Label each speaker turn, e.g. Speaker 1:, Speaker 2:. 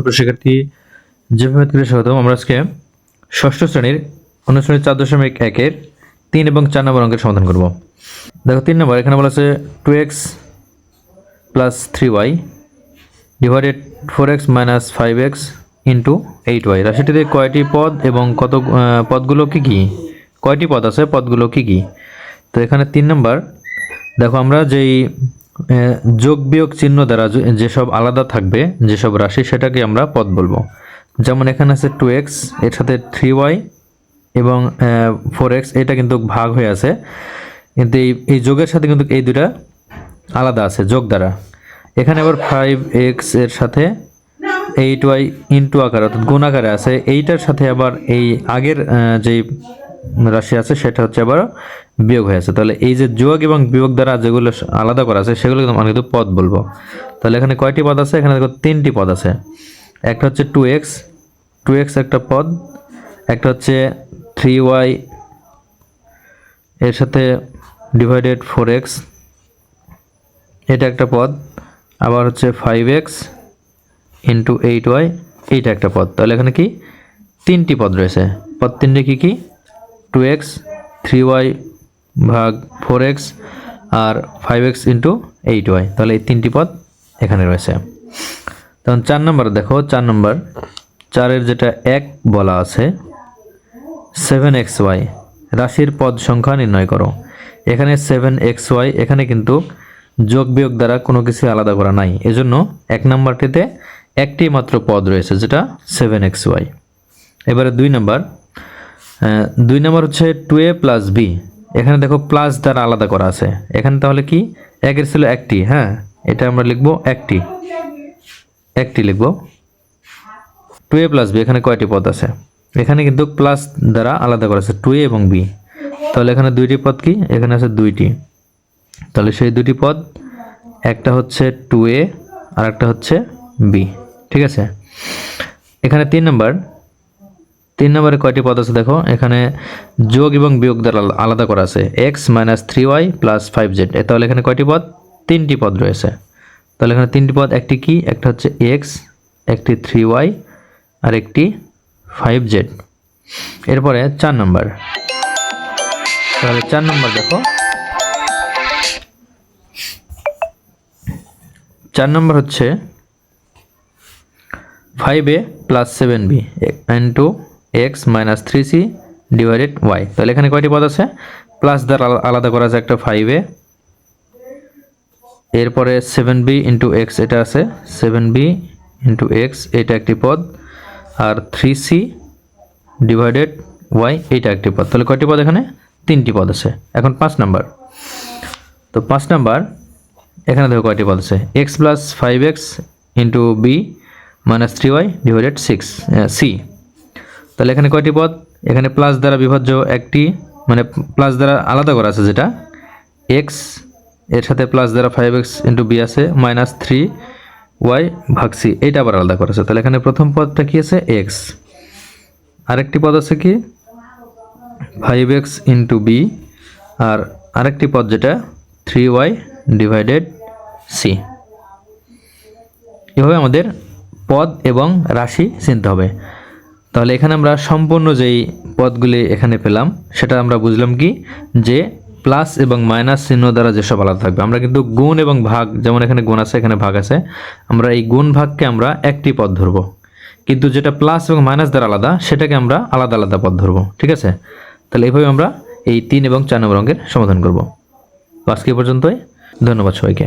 Speaker 1: সুপ্রিয় শিক্ষার্থী যেভাবে থেকে স্বাগত আমরা আজকে ষষ্ঠ শ্রেণির অনুশ্রেণীর চার দশমিক একের তিন এবং চার নম্বর অঙ্কের সমাধান করব। দেখো, তিন নম্বর, এখানে বলা আছে two x plus three y divided four x minus five x into eight y রাশিটিতে কয়টি পদ এবং কত পদগুলো কী কী? কয়টি পদ আছে? পদগুলো কী কী? তো এখানে তিন নম্বর, দেখো, আমরা যেই যোগ বিয়োগ চিহ্ন দ্বারা যেসব আলাদা থাকবে, যেসব রাশি, সেটাকে আমরা পদ বলব। যেমন এখানে আছে টু এক্সের সাথে থ্রি ওয়াই এবং ফোর এক্স এটা কিন্তু ভাগ হয়ে আছে। কিন্তু এই এই যোগের সাথে কিন্তু এই দুটা আলাদা আছে, যোগ দ্বারা। এখানে আবার ফাইভ এক্সের সাথে এইট ওয়াই ইন্টু আকার, অর্থাৎ গুণ আকারে আছে। এইটার সাথে আবার এই আগের যেই রাশি আছে, সেটা হচ্ছে আবার বিয়োগ হয়ে আছে। তাহলে এই যে যোগ এবং বিয়োগ দ্বারা যেগুলো আলাদা করা আছে, সেগুলো কিন্তু আমরা কিন্তু পদ বলব। তাহলে এখানে কয়টি পদ আছে? এখানে দেখো তিনটি পদ আছে। একটা হচ্ছে টু এক্স টু এক্স একটা পদ, একটা হচ্ছে থ্রি ওয়াই এর সাথে ডিভাইডেড ফোর এক্স এটা একটা পদ, আবার হচ্ছে five x into eight y এইটা একটা পদ। তাহলে এখানে কি? তিনটি পদ রয়েছে। পদ তিনটে কী কী? টু এক্স থ্রি ওয়াই ভাগ ফোর এক্স আর five x into eight y তাহলে এই তিনটি পদ এখানে রয়েছে। তখন চার নম্বর দেখো, চার নম্বর। চারের যেটা এক বলা আছে সেভেন এক্স ওয়াই রাশির পদ সংখ্যা নির্ণয় করো। এখানে সেভেন এক্স ওয়াই এখানে কিন্তু যোগ বিয়োগ দ্বারা কোনো কিছু আলাদা করা নাই। এজন্য এক নম্বরটিতে একটি মাত্র পদ রয়েছে, যেটা সেভেন এক্স ওয়াই এবারে দুই নম্বর দুই নম্বর হচ্ছে টু এ প্লাস বি এখানে দেখো প্লাস দ্বারা আলাদা করা আছে। এখানে তাহলে কি? একের ছিল একটি হ্যাঁ? এটা আমরা লিখব একটি। একটি লিখব। টু এ প্লাস বি এখানে কয়টি পদ আছে? এখানে কিন্তু প্লাস দ্বারা আলাদা করা আছে টু এ এবং বি তাহলে এখানে দুইটি পদ কি? এখানে আছে দুইটি। তাহলে সেই দুটি পদ, একটা হচ্ছে টু এ আর একটা হচ্ছে বি ঠিক আছে? এখানে তিন নম্বর তিন নম্বরে কয়টি পদ আছে দেখো? এখানে যোগ এবং বিয়োগ দ্বারা আলা- আলাদা করা আছে। X minus three y plus five z তাহলে এখানে কয়টি পদ? তিনটি পদ রয়েছে। তাহলে এখানে তিনটি পদ, একটি কি? একটা হচ্ছে এক্স একটি থ্রি ওয়াই আর একটি ফাইভ জেড এরপরে চার নম্বর। তাহলে চার নম্বর দেখো। চার নম্বর হচ্ছে five a plus seven b into x minus three c divided y তাহলে এখানে কয়টি পদ আছে? প্লাস দ্বারা আলা- আলাদা করা আছে একটা ফাইভ এরপরে সেভেন বি ইন্টু এক্স এটা আছে। সেভেন বি ইন্টু এক্স এটা একটি পদ। আর থ্রি সি ডিভাইডেড ওয়াই এইটা একটি পদ। তাহলে কয়টি পদ এখানে? তিনটি পদ আছে। এখন পাঁচ নাম্বার। তো পাঁচ নাম্বার, এখানে দেখো কয়টি পদ আছে? X plus five x into b minus three y divided six c তাহলে এখানে কয়টি পদ? এখানে প্লাস দ্বারা বিভাজ্য একটি মানে প্লাস দ্বারা আলাদা করা আছে যেটা। এক্সের সাথে প্লাস দ্বারা ফাইভ এক্স ইন্টু বি আছে মাইনাস থ্রি ওয়াই ভাগ সি এইটা আবার আলাদা করা আছে। তাহলে এখানে প্রথম পদটা কী আছে? এক্স আরেকটি পদ আছে কি? ফাইভ এক্স ইন্টু বি আর আরেকটি পদ যেটা? থ্রি ওয়াই ডিভাইডেড সি এভাবে আমাদের পদ এবং রাশি চিনতে হবে। তাহলে এখানে আমরা সম্পূর্ণ যেই পদগুলি এখানে পেলাম, সেটা আমরা বুঝলাম কি? যে প্লাস এবং মাইনাস চিহ্ন দ্বারা যেসব আলাদা থাকবে, আমরা কিন্তু গুণ এবং ভাগ, যেমন এখানে গুণ আছে, এখানে ভাগ আছে, আমরা এই গুণ ভাগকে আমরা একটি পদ ধরবো। কিন্তু যেটা প্লাস এবং মাইনাস দ্বারা আলাদা, সেটাকে আমরা আলাদা আলাদা পদ ধরবো, ঠিক আছে? তাহলে এইভাবে আমরা এই তিন এবং চার নম্বর অঙ্কের সমাধান করব। আজকে পর্যন্তই, ধন্যবাদ সবাইকে।